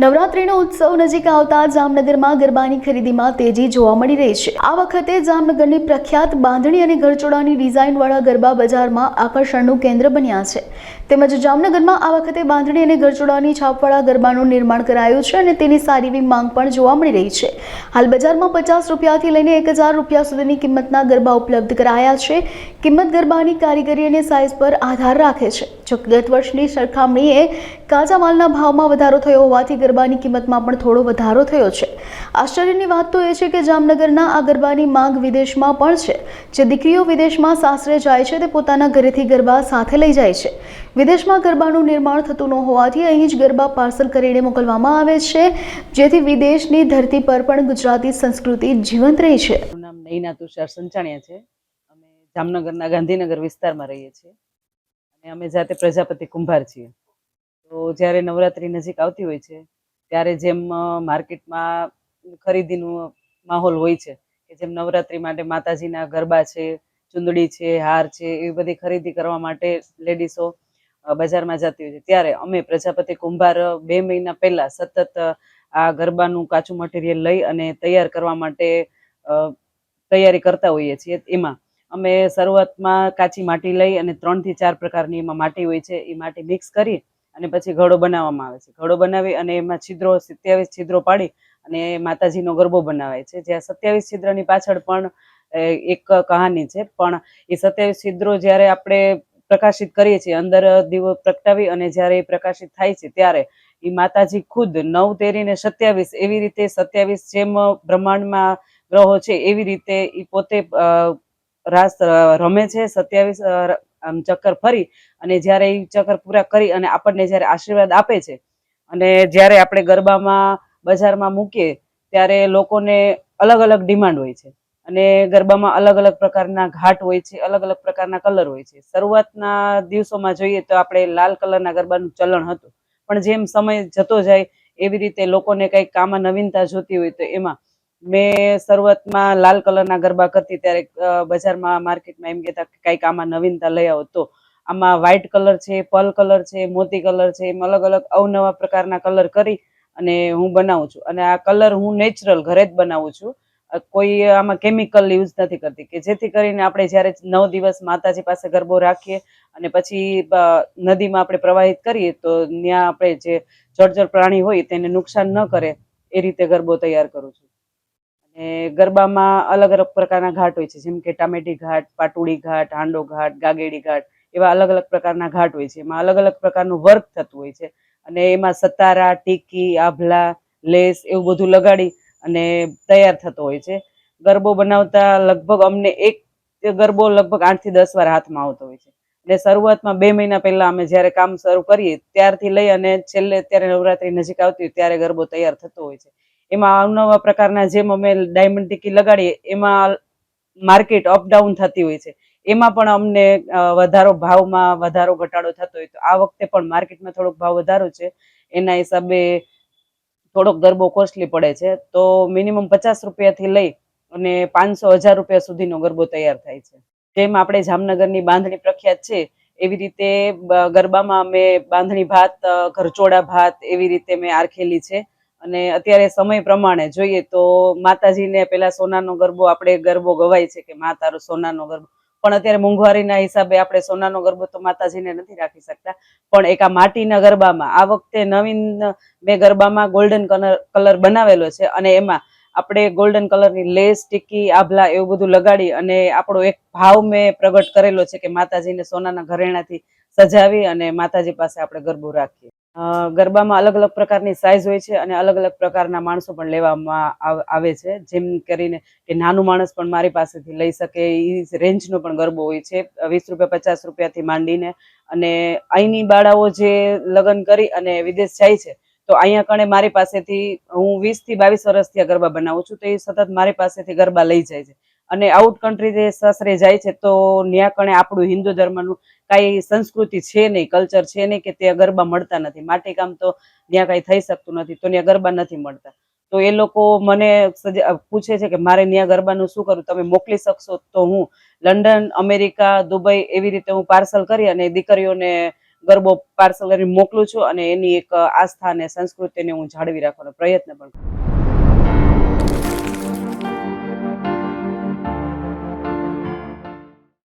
નવરાત્રીનો ઉત્સવ નજીક આવતા જામનગરમાં ગરબાની ખરીદીમાં તેજી જોવા મળી રહી છે. આ વખતે જામનગરની પ્રખ્યાત બાંધણી અને ગરચોડાની ડિઝાઇનવાળા ગરબા બજારમાં આકર્ષણનું કેન્દ્ર બન્યા છે. તેમજ જામનગરમાં આ વખતે બાંધણી અને ગરચોડાની છાપવાળા ગરબાનું નિર્માણ કરાયું છે અને તેની સારી એવી માંગ પણ જોવા મળી રહી છે. હાલ બજારમાં પચાસ રૂપિયાથી લઈને એક હજાર રૂપિયા સુધીની કિંમતના ગરબા ઉપલબ્ધ કરાયા છે. કિંમત ગરબાની કારીગરી અને સાઇઝ પર આધાર રાખે છે. જો ગત વર્ષની સરખામણીએ કાચા માલના ભાવમાં વધારો થયો હોવાથી ગરબાની કિંમતમાં પણ થોડો વધારો થયો છે. આશ્ચર્યની વાત તો એ છે કે જામનગરના આ ગરબાની માંગ વિદેશમાં પણ છે. જે દીકરીઓ વિદેશમાં સાસરે જાય છે તે પોતાના ઘરેથી ગરબા સાથે લઈ જાય છે. વિદેશમાં ગરબાનું નિર્માણ થતું ન હોવાથી અહીં જ ગરબા પાર્સલ કરીને મોકલવામાં આવે છે. જેથી વિદેશની ધરતી પર પણ ગુજરાતી સંસ્કૃતિ જીવંત રહી છે. નામ નૈના તુષાર સંચાણિયા છે. અમે જામનગરના ગાંધીનગર વિસ્તારમાં રહીએ છીએ. અને અમે જાતે પ્રજાપતિ કુંભાર છીએ. તો જ્યારે નવરાત્રી નજીક આવતી હોય છે, ત્યારે જેમ માર્કેટમાં ખરીદીનું માહોલ હોય છે, કે જેમ નવરાત્રી માટે માતાજીના ગરબા છે, ચુંદડી છે, હાર છે, એવી બધી ખરીદી કરવા માટે લેડીસો બજારમાં જતી હોય છે. ત્યારે અમે પ્રજાપતિ કુંભાર બે મહિના પહેલા સતત આ ગરબાનું કાચું મટીરિયલ લઈ અને તૈયાર કરવા માટે તૈયારી કરતા હોઈએ છીએ એમાં. અમે શરૂઆતમાં કાચી માટી લઈ અને ત્રણથી ચાર પ્રકારની એમાં માટી હોય છે, એ માટી મિક્સ કરી અને પછી ઘડો બનાવવામાં આવે છે. ઘડો બનાવી અને એમાં છિદ્રો, સત્યાવીસ છિદ્રો પાડી અને માતાજીનો ગરબો બનાવાય છે. જ્યાં સત્યાવીસ છિદ્રની પાછળ પણ એક કહાની છે, પણ એ સત્યાવીસ છિદ્રો જ્યારે આપણે પ્રકાશિત કરીએ છીએ, અંદર દીવો પ્રગટાવી અને જ્યારે એ પ્રકાશિત થાય છે, ત્યારે એ માતાજી ખુદ નવ તેરીને સત્યાવીસ એવી રીતે સત્યાવીસ જેમ બ્રહ્માંડમાં ગ્રહો છે, એવી રીતે એ પોતે રાસ રમે છે, સત્યાવીસ આમ ચક્કર ફરી અને જ્યારે એ ચક્કર પૂરા કરી અને આપણને જ્યારે આશીર્વાદ આપે છે અને જ્યારે આપણે ગરબામાં, બજારમાં મૂકીએ ત્યારે લોકોને અલગ અલગ ડિમાન્ડ હોય છે અને ગરબામાં અલગ અલગ પ્રકારના ઘાટ હોય છે, અલગ અલગ પ્રકારના કલર હોય છે. શરૂઆતના દિવસોમાં જોઈએ તો આપણે લાલ કલરના ગરબાનું ચલણ હતું. પણ જેમ સમય જતો જાય એવી રીતે લોકોને કંઈક કામમાં નવીનતા જોતી હોય તો એમાં મેં શરૂઆતમાં લાલ કલરના ગરબા કરતી ત્યારે બજારમાં માર્કેટમાં એમ કહેતા કંઈક આમાં નવીનતા લઈ આવો તો. આમાં વ્હાઇટ કલર છે પલ કલર છે, મોતી કલર છે, એમ અલગ અલગ અવનવા પ્રકારના કલર કરી અને હું બનાવું છું. અને આ કલર હું નેચરલ ઘરે જ બનાવું છું. કોઈ આમાં કેમિકલ યુઝ નથી કરતી કે જેથી કરીને આપણે જ્યારે નવ દિવસ માતાજી પાસે ગરબો રાખીએ અને પછી નદીમાં આપણે પ્રવાહિત કરીએ તો ત્યાં આપણે જે જળચર પ્રાણી હોય તેને નુકસાન ન કરે એ રીતે ગરબો તૈયાર કરું છું. અને ગરબામાં અલગ અલગ પ્રકારના ઘાટ હોય છે. જેમ કે ટામેટી ઘાટ, પાટુડી ઘાટ, હાંડો ઘાટ, ગાગેડી ઘાટ એવા અલગ અલગ પ્રકારના ઘાટ હોય છે. એમાં અલગ અલગ પ્રકારનું વર્ક થતું હોય છે. અને એમાં સતારા, ટીકી, આભલા, લેસ એવું બધું લગાડી અને તૈયાર થતો હોય છે. ગરબો બનાવતા લગભગ અમને એક ગરબો લગભગ આઠથી દસ વાર હાથમાં આવતો હોય છે. એટલે શરૂઆતમાં બે મહિના પહેલા અમે જ્યારે કામ શરૂ કરીએ ત્યારથી લઈ અને છેલ્લે ત્યારે નવરાત્રી નજીક આવતી હોય ત્યારે ગરબો તૈયાર થતો હોય છે. એમાં અવનવા પ્રકારના જેમ અમે ડાયમંડ ટીકી લગાડીએ, એમાં માર્કેટ અપ ડાઉન થતી હોય છે. એમાં પણ અમને વધારો ભાવમાં વધારો ઘટાડો થતો હોય તો આ વખતે પણ માર્કેટમાં થોડોક ભાવ વધારો છે. એના હિસાબે થોડોક ગરબો કોસ્ટલી પડે છે. તો મિનિમમ પચાસ રૂપિયાથી લઈ અને પાંચસો, હજાર રૂપિયા સુધીનો ગરબો તૈયાર થાય છે. જેમ આપણે જામનગરની બાંધણી પ્રખ્યાત છે, એવી રીતે ગરબામાં અમે બાંધણી ભાત ઘરચોળા ભાત એવી રીતે મેં આરખેલી છે. અને અત્યારે સમય પ્રમાણે જોઈએ તો માતાજીને પેલા સોનાનો ગરબો આપણે ગરબો ગવાય છે કે મા તારો સોનાનો ગરબો. પણ અત્યારે મોંઘવારીના હિસાબે આપણે સોનાનો ગરબો તો માતાજીને નથી રાખી શકતા. પણ એક આ માટીના ગરબામાં, આ વખતે નવીન મેં ગરબામાં ગોલ્ડન કલર કલર બનાવેલો છે અને એમાં આપણે ગોલ્ડન કલરની લેસ ટીકી, આભલા એવું બધું લગાડી અને આપણો એક ભાવ મેં પ્રગટ કરેલો છે કે માતાજીને સોનાના ઘરેણાથી સજાવી અને માતાજી પાસે આપણે ગરબો રાખીએ. ગરબામાં અલગ અલગ પ્રકારની સાઇઝ હોય છે અને અલગ અલગ પ્રકારના માણસો પણ લેવામાં આવ- છે. જેમ કરીને કે નાનું માણસ પણ મારી પાસેથી લઈ શકે એ રેન્જનો પણ ગરબો હોય છે. વીસ રૂપિયા, પચાસ રૂપિયાથી માંડીને અને અહીંની બાળાઓ જે લગ્ન કરી અને વિદેશ જાય છે, તો અહીંયા કણે મારી પાસેથી હું વીસથી બાવીસ વર્ષથી આ ગરબા બનાવું છું, તો એ સતત મારી પાસેથી ગરબા લઈ જાય છે. અને આઉટ કન્ટ્રી જે સાસરે જાય છે, તો ત્યાં કણે આપણું હિન્દુ ધર્મનું કાંઈ સંસ્કૃતિ છે નહીં કલ્ચર છે નહીં કે ત્યાં ગરબા મળતા નથી. માટી કામ તો ત્યાં કાંઈ થઈ શકતું નથી, તો ત્યાં ગરબા નથી મળતા. તો એ લોકો મને પૂછે છે કે મારે ત્યાં ગરબાનું શું કરું તમે મોકલી શકશો તો હું લંડન, અમેરિકા, દુબઈ એવી રીતે હું પાર્સલ કરી અને દીકરીઓને ગરબો પાર્સલ કરી મોકલું છું અને એની એક આસ્થા અને સંસ્કૃતિને હું જાળવી રાખવાનો પ્રયત્ન પણ કરું.